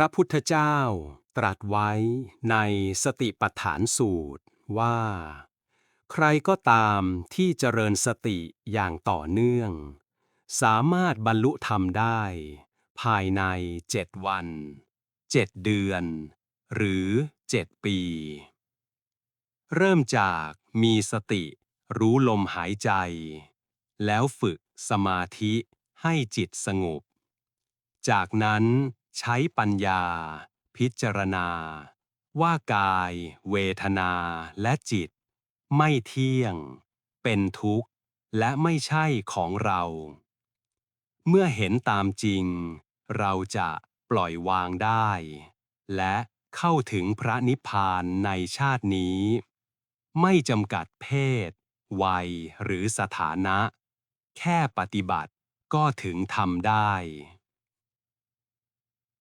ระพุทธเจ้าตรัสไว้ในสติปัฏฐานสูตรว่า ใครก็ตามที่เจริญสติอย่างต่อเนื่อง สามารถบรรลุธรรมได้ ภายในเจ็ดวันเจ็ดเดือน หรือเจ็ดปี เริ่มจากมีสติรู้ลมหายใจ แล้วฝึกสมาธิให้จิตสงบ จากนั้น ใช้ปัญญา พิจารณา ว่ากาย เวทนาและจิต ไม่เที่ยง เป็นทุกข์ และไม่ใช่ของเรา เมื่อเห็นตามจริง เราจะปล่อยวางได้ และเข้าถึงพระนิพพานในชาตินี้ ไม่จำกัดเพศ วัยหรือสถานะ แค่ปฏิบัติก็ถึงทำได้